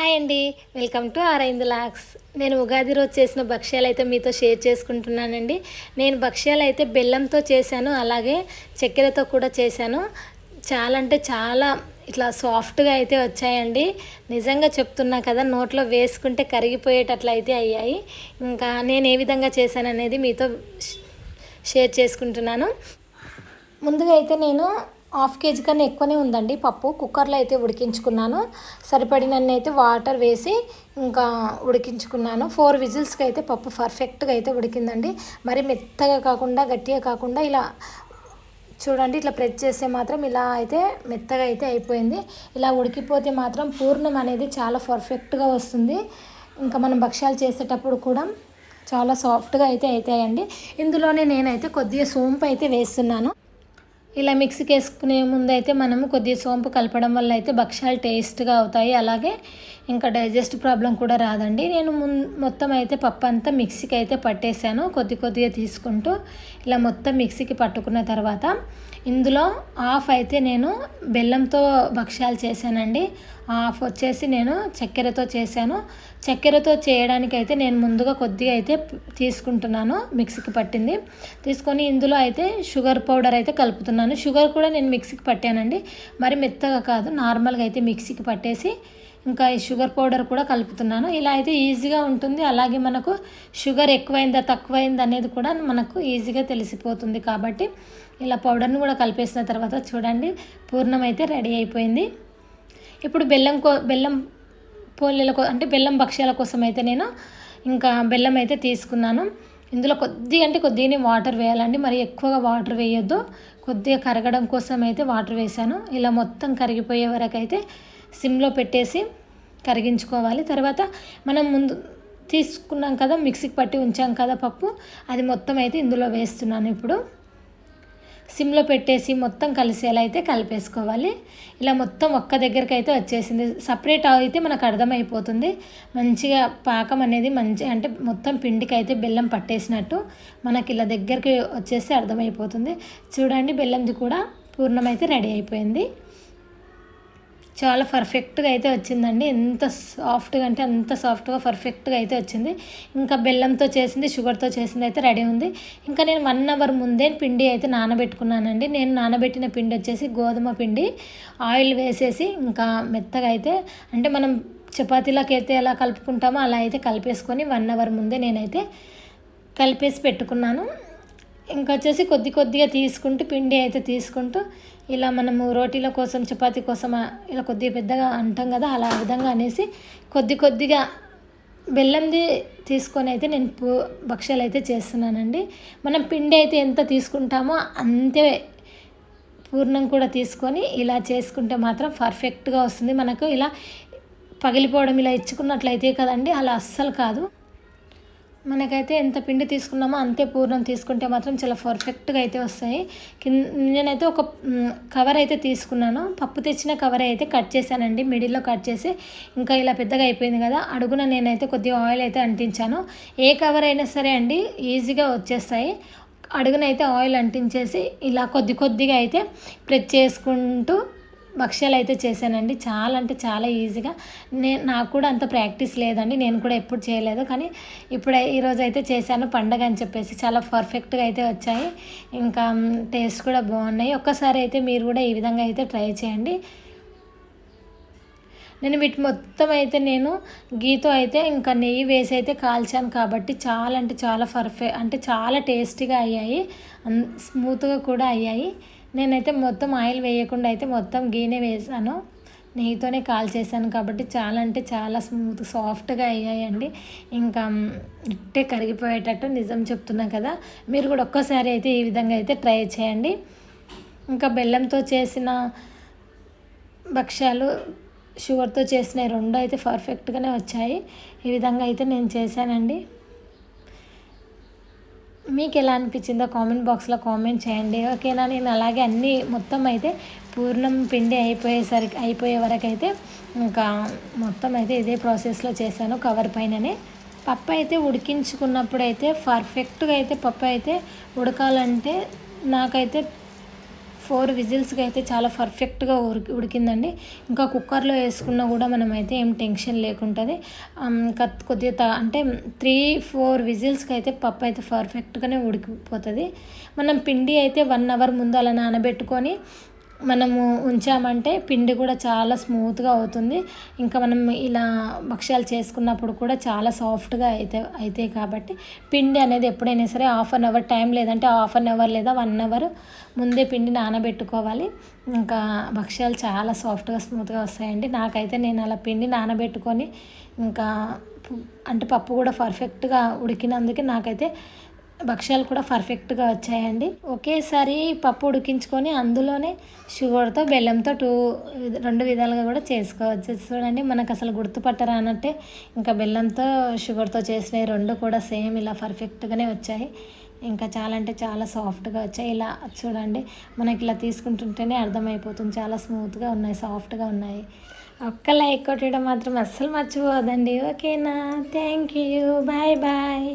Hi అండి. Welcome to ఆరైంది లాక్స్. నేను ఉగాది రోజు చేసిన భక్ష్యాలు అయితే మీతో షేర్ చేసుకుంటున్నానండి. నేను భక్ష్యాలు అయితే బెల్లంతో చేశాను అలాగే చక్కెరతో కూడా చేశాను. చాలా అంటే చాలా ఇట్లా సాఫ్ట్గా అయితే వచ్చాయండి. నిజంగా చెప్తున్నా కదా నోట్లో వేసుకుంటే కరిగిపోయేటట్లు అయితే అయ్యాయి. ఇంకా నేను ఏ విధంగా చేశాను అనేది మీతో షేర్ చేసుకుంటున్నాను. ముందుగా అయితే నేను హాఫ్ కేజీ కన్నా ఎక్కువనే ఉందండి పప్పు. కుక్కర్లో అయితే ఉడికించుకున్నాను. సరిపడినన్ని అయితే వాటర్ వేసి ఇంకా ఉడికించుకున్నాను. ఫోర్ విజిల్స్కి అయితే పప్పు పర్ఫెక్ట్గా అయితే ఉడికిందండి. మరి మెత్తగా కాకుండా గట్టిగా కాకుండా ఇలా చూడండి ఇట్లా ప్రెస్ చేస్తే మాత్రం ఇలా అయితే మెత్తగా అయితే అయిపోయింది. ఇలా ఉడికిపోతే మాత్రం పూర్ణం అనేది చాలా పర్ఫెక్ట్గా వస్తుంది. ఇంకా మనం భక్ష్యాలు చేసేటప్పుడు కూడా చాలా సాఫ్ట్గా అయితే అవుతాయండి. ఇందులోనే నేనైతే కొద్దిగా సోంపు అయితే వేస్తున్నాను. ఇలా మిక్సీకి వేసుకునే ముందు అయితే మనము కొద్దిగా సోంపు కలపడం వల్ల అయితే భక్ష్యాలు టేస్ట్గా అవుతాయి. అలాగే ఇంకా డైజెస్ట్ ప్రాబ్లం కూడా రాదండి. నేను ము మొత్తం అయితే పప్పు అంతా మిక్సీకి అయితే పట్టేశాను కొద్ది కొద్దిగా తీసుకుంటూ ఇలా మొత్తం మిక్సీకి పట్టుకున్న తర్వాత ఇందులో హాఫ్ అయితే నేను బెల్లంతో భక్ష్యాలు చేశానండి. హాఫ్ వచ్చేసి నేను చక్కెరతో చేశాను. చక్కెరతో చేయడానికి అయితే నేను ముందుగా కొద్దిగా అయితే తీసుకుంటున్నాను. మిక్సీకి పట్టింది. తీసుకొని ఇందులో అయితే షుగర్ పౌడర్ అయితే కలుపుతున్నాను. షుగర్ కూడా నేను మిక్సీకి పట్టానండి. మరి మెత్తగా కాదు నార్మల్గా అయితే మిక్సీకి పట్టేసి ఇంకా ఈ షుగర్ పౌడర్ కూడా కలుపుతున్నాను. ఇలా అయితే ఈజీగా ఉంటుంది. అలాగే మనకు షుగర్ ఎక్కువైందా తక్కువైందా అనేది కూడా మనకు ఈజీగా తెలిసిపోతుంది కాబట్టి ఇలా పౌడర్ని కూడా కలిపేసిన తర్వాత చూడండి పూర్ణం అయితే రెడీ అయిపోయింది. ఇప్పుడు బెల్లం కో బెల్లం పోలేల కో అంటే బెల్లం భక్ష్యాల కోసం అయితే నేను ఇంకా బెల్లం అయితే తీసుకున్నాను. ఇందులో కొద్దిగా అంటే కొద్దిగానే వాటర్ వేయాలండి. మరి ఎక్కువగా వాటర్ వేయొద్దు. కొద్దిగా కరగడం కోసం అయితే వాటర్ వేసాను ఇలా మొత్తం కరిగిపోయే వరకు అయితే సిమ్లో పెట్టేసి కరిగించుకోవాలి. తర్వాత మనం ముందు తీసుకున్నాం కదా మిక్సీకి పట్టి ఉంచాం కదా పప్పు అది మొత్తం అయితే ఇందులో వేస్తున్నాను ఇప్పుడు. సిమ్లో పెట్టేసి మొత్తం కలిసేలా అయితే కలిపేసుకోవాలి. ఇలా మొత్తం ఒక్క దగ్గరికి అయితే వచ్చేసింది. సపరేట్ అయితే మనకు అర్థమైపోతుంది. మంచిగా పాకం అనేది మంచి అంటే మొత్తం పిండికి అయితే బెల్లం పట్టేసినట్టు మనకి ఇలా దగ్గరికి వచ్చేసి అర్థమైపోతుంది. చూడండి బెల్లంది కూడా పూర్ణమైతే రెడీ అయిపోయింది. చాలా పర్ఫెక్ట్గా అయితే వచ్చిందండి. ఎంత సాఫ్ట్గా అంటే అంత సాఫ్ట్గా పర్ఫెక్ట్గా అయితే వచ్చింది. ఇంకా బెల్లంతో చేసింది షుగర్తో చేసింది అయితే రెడీ ఉంది. ఇంకా నేను వన్ అవర్ ముందే పిండి అయితే నానబెట్టుకున్నానండి. నేను నానబెట్టిన పిండి వచ్చేసి గోధుమ పిండి ఆయిల్ వేసేసి ఇంకా మెత్తగా అయితే అంటే మనం చపాతీలోకి అయితే ఎలా కలుపుకుంటామో అలా అయితే కలిపేసుకొని వన్ అవర్ ముందే నేనైతే కలిపేసి పెట్టుకున్నాను. ఇంకా వచ్చేసి కొద్ది కొద్దిగా తీసుకుంటూ పిండి అయితే తీసుకుంటూ ఇలా మనము రోటీల కోసం చపాతీ కోసం ఇలా కొద్దిగా పెద్దగా అంటాం కదా అలా విధంగా అనేసి కొద్ది కొద్దిగా బెల్లంది తీసుకొని అయితే నేను పూ భక్ష్యాలు అయితే చేస్తున్నానండి. మనం పిండి అయితే ఎంత తీసుకుంటామో అంతే పూర్ణం కూడా తీసుకొని ఇలా చేసుకుంటే మాత్రం పర్ఫెక్ట్గా వస్తుంది. మనకు ఇలా పగిలిపోవడం ఇలా ఇచ్చుకున్నట్లయితే కదండి అలా అస్సలు కాదు. మనకైతే ఎంత పిండి తీసుకున్నామో అంతే పూర్ణం తీసుకుంటే మాత్రం చాలా పర్ఫెక్ట్గా అయితే వస్తాయి. కింద నేనైతే ఒక కవర్ అయితే తీసుకున్నాను. పప్పు తెచ్చిన కవర్ అయితే కట్ చేశానండి. మిడిల్లో కట్ చేసి ఇంకా ఇలా పెద్దగా అయిపోయింది కదా అడుగున నేనైతే కొద్దిగా ఆయిల్ అయితే అంటించాను. ఏ కవర్ అయినా సరే అండి ఈజీగా వచ్చేస్తాయి. అడుగునైతే ఆయిల్ అంటించేసి ఇలా కొద్ది కొద్దిగా అయితే ప్రెస్ చేసుకుంటూ భక్ష్యాలు అయితే చేశానండి. చాలా అంటే చాలా ఈజీగా. నేను నాకు కూడా అంత ప్రాక్టీస్ లేదండి. నేను కూడా ఎప్పుడు చేయలేదు. కానీ ఇప్పుడు ఈరోజు అయితే చేశాను పండగ అని చెప్పేసి. చాలా పర్ఫెక్ట్గా అయితే వచ్చాయి. ఇంకా టేస్ట్ కూడా బాగున్నాయి. ఒక్కసారి అయితే మీరు కూడా ఈ విధంగా అయితే ట్రై చేయండి. నేను వీటి మొత్తం అయితే నేను గీతో అయితే ఇంకా నెయ్యి వేసి అయితే కాల్చాను కాబట్టి చాలా అంటే చాలా పర్ఫెక్ట్ అంటే చాలా టేస్టీగా అయ్యాయి. స్మూత్గా కూడా అయ్యాయి. నేనైతే మొత్తం ఆయిల్ వేయకుండా అయితే మొత్తం గీనే వేసాను. నెయ్యితోనే కాల్ చేశాను కాబట్టి చాలా అంటే చాలా స్మూత్ సాఫ్ట్గా అయ్యాయండి. ఇంకా ఇట్టే కరిగిపోయేటట్టు నిజం చెప్తున్నా కదా. మీరు కూడా ఒక్కసారి అయితే ఈ విధంగా అయితే ట్రై చేయండి. ఇంకా బెల్లంతో చేసిన భక్ష్యాలు షుగర్తో చేసిన రెండు అయితే పర్ఫెక్ట్గానే వచ్చాయి. ఈ విధంగా అయితే నేను చేశానండి. మీకు ఎలా అనిపించిందో కామెంట్ బాక్స్లో కామెంట్ చేయండి. ఓకేనా? నేను అలాగే అన్నీ మొత్తం అయితే పూర్ణం పిండి అయిపోయేసరికి అయిపోయే వరకు అయితే ఇంకా మొత్తం అయితే ఇదే ప్రాసెస్లో చేశాను కవర్ పైననే. పప్పు అయితే ఉడికించుకున్నప్పుడు అయితే పర్ఫెక్ట్గా అయితే పప్పు అయితే ఉడకాలంటే నాకైతే ఫోర్ విజిల్స్కి అయితే చాలా పర్ఫెక్ట్గా ఉడికి ఉడికిందండి. ఇంకా కుక్కర్లో వేసుకున్నా కూడా మనమైతే ఏం టెన్షన్ లేకుంటుంది. ఇంకా కొద్దిగా అంటే త్రీ ఫోర్ విజిల్స్కి అయితే పప్పు అయితే పర్ఫెక్ట్గానే ఉడికిపోతుంది. మనం పిండి అయితే వన్ అవర్ ముందు అలా నానబెట్టుకొని మనము ఉంచామంటే పిండి కూడా చాలా స్మూత్గా అవుతుంది. ఇంకా మనం ఇలా భక్ష్యాలు చేసుకున్నప్పుడు కూడా చాలా సాఫ్ట్గా అయితే అవుతాయి కాబట్టి పిండి అనేది ఎప్పుడైనా సరే హాఫ్ అన్ అవర్ టైం లేదంటే హాఫ్ అన్ అవర్ లేదా వన్ అవర్ ముందే పిండి నానబెట్టుకోవాలి. ఇంకా భక్ష్యాలు చాలా సాఫ్ట్గా స్మూత్గా వస్తాయండి. నాకైతే నేను అలా పిండి నానబెట్టుకొని ఇంకా అంటే పప్పు కూడా పర్ఫెక్ట్గా ఉడికినందుకే నాకైతే భక్ష్యాలు కూడా పర్ఫెక్ట్గా వచ్చాయండి. ఒకేసారి పప్పు ఉడికించుకొని అందులోనే షుగర్తో బెల్లంతో టూ రెండు విధాలుగా కూడా చేసుకోవచ్చు. చూడండి మనకు అసలు గుర్తుపట్టరా అన్నట్టే ఇంకా బెల్లంతో షుగర్తో చేసినవి రెండు కూడా సేమ్ ఇలా పర్ఫెక్ట్గానే వచ్చాయి. ఇంకా చాలా అంటే చాలా సాఫ్ట్గా వచ్చాయి. ఇలా చూడండి మనకి ఇలా తీసుకుంటుంటేనే అర్థమైపోతుంది. చాలా స్మూత్గా ఉన్నాయి సాఫ్ట్గా ఉన్నాయి. ఒక్క లైక్ కొట్టడం మాత్రం అస్సలు మర్చిపోదండి ఓకేనా? Thank you. Bye bye.